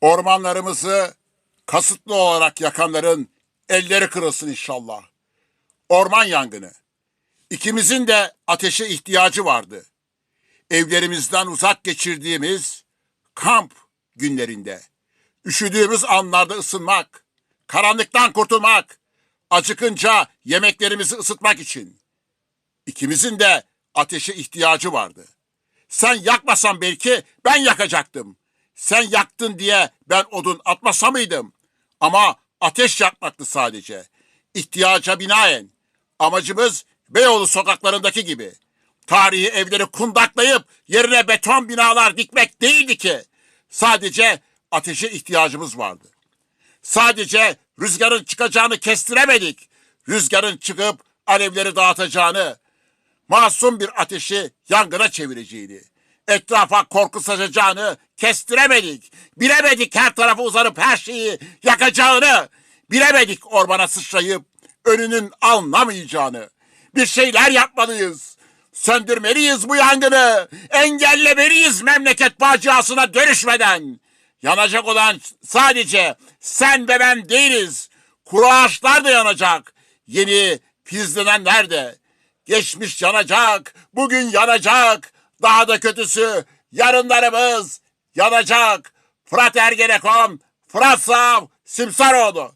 Ormanlarımızı kasıtlı olarak yakanların elleri kırılsın inşallah. Orman yangını. İkimizin de ateşe ihtiyacı vardı. Evlerimizden uzak geçirdiğimiz kamp günlerinde. Üşüdüğümüz anlarda ısınmak, karanlıktan kurtulmak, acıkınca yemeklerimizi ısıtmak için. İkimizin de ateşe ihtiyacı vardı. Sen yakmasan belki ben yakacaktım. Sen yaktın diye ben odun atmasa mıydım? Ama ateş yakmaktı sadece. İhtiyaca binaen. Amacımız Beyoğlu sokaklarındaki gibi. Tarihi evleri kundaklayıp yerine beton binalar dikmek değildi ki. Sadece ateşe ihtiyacımız vardı. Sadece rüzgarın çıkacağını kestiremedik. Rüzgarın çıkıp alevleri dağıtacağını, masum bir ateşi yangına çevireceğini, etrafa korku saçacağını kestiremedik. Bilemedik her tarafa uzanıp her şeyi yakacağını. Bilemedik ormana sıçrayıp önünün alınamayacağını. Bir şeyler yapmalıyız. Söndürmeliyiz bu yangını. Engellemeliyiz memleket faciasına dönüşmeden. Yanacak olan sadece sen ve ben değiliz. Kuru ağaçlar da yanacak. Yeni filizlenenler de. Geçmiş yanacak, bugün yanacak. Daha da kötüsü yarınlarımız yanacak. Fırat Ergenekon, Fırat Sav, Simsaroğlu.